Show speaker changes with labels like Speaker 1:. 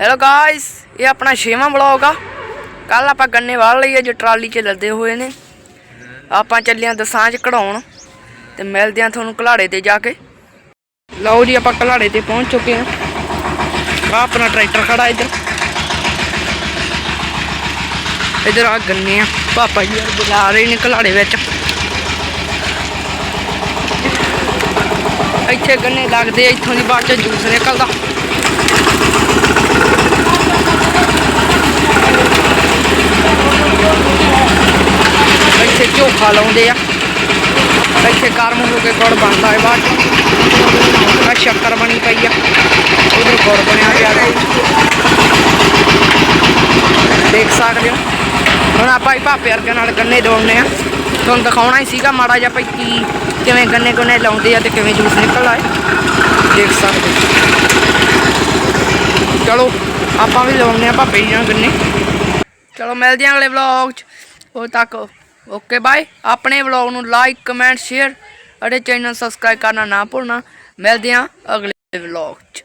Speaker 1: Hello guys ਇਹ ਆਪਣਾ ਛੇਵਾਂ ਵਲੌਗ ਆ ਕੱਲ ਆਪਾਂ ਗੰਨੇ ਵਾਲ ਲਈ ਅੱਜ ਟਰਾਲੀ 'ਚ ਲੱਦੇ ਹੋਏ ਨੇ ਆਪਾਂ ਚੱਲਿਆਂ ਦਸਾਂਝ ਕਢਾਉਣ ਤੇ ਮਿਲਦੇ ਆ ਤੁਹਾਨੂੰ ਘਲਾੜੇ ਤੇ ਜਾ ਕੇ ਲਓ ਜੀ ਆਪਾਂ ਘਲਾੜੇ ਤੇ ਪਹੁੰਚ ਚੁੱਕੇ ਆ ਆ ਆਪਣਾ ਟਰੈਕਟਰ ਖੜਾ ਇੱਧਰ ਇੱਧਰ ਆ ਗੰਨੇ ਆ ਪਾਪਾ ਜੀ ਯਾਰ ਬੁਲਾ ਰਹੇ ਨੇ ਘਲਾੜੇ ਵਿੱਚ ਇੱਥੇ ਗੰਨੇ ਲੱਗਦੇ ਆ ਇੱਥੋਂ ਦੀ ਬਾਅਦ ਚ ਜੂਸ ਨਿਕਲਦਾ ਇੱਥੇ ਝੋਖਾ ਲਾਉਂਦੇ ਆ। ਇੱਥੇ ਗਰਮ ਹੋ ਕੇ ਗੁੜ ਬਣਦਾ ਹੈ ਬਾਅਦ ਆ ਸ਼ੱਕਰ ਬਣੀ ਪਈ ਆ। ਉਧਰ ਗੁੜ ਬਣਿਆ ਪਿਆ ਦੇਖ ਸਕਦੇ ਹੋ। ਹੁਣ ਆਪਾਂ ਹੀ ਭਾਪੇ ਵਰਗੇ ਨਾਲ ਗੰਨੇ ਦੋੜਨੇ ਆ। ਤੁਹਾਨੂੰ ਦਿਖਾਉਣਾ ਹੀ ਸੀਗਾ ਮਾੜਾ ਜਿਹਾ ਭਾਈ ਕੀ, ਕਿਵੇਂ ਗੰਨੇ ਗੁੰਨੇ ਲਾਉਂਦੇ ਆ ਤੇ ਕਿਵੇਂ ਜੂਸ ਨਿਕਲਦਾ ਹੈ। ਦੇਖ ਸਕਦੇ ਚਲੋ, ਆਪਾਂ ਵੀ ਲਾਉਂਦੇ ਆ ਭਾਪੇ ਜੀ ਨਾਲ ਗੰਨੇ। ਚਲੋ, ਮਿਲਦੇ ਹਾਂ ਅਗਲੇ ਵਲੌਗ 'ਚ। ਉਦੋਂ ਤੱਕ ਓਕੇ ਬਾਏ ਆਪਣੇ ਵਲੌਗ ਨੂੰ ਲਾਈਕ ਕਮੈਂਟ ਸ਼ੇਅਰ ਅਤੇ ਚੈਨਲ ਸਬਸਕ੍ਰਾਈਬ ਕਰਨਾ ਨਾ ਭੁੱਲਣਾ। ਮਿਲਦੇ ਹਾਂ ਅਗਲੇ ਵਲੌਗ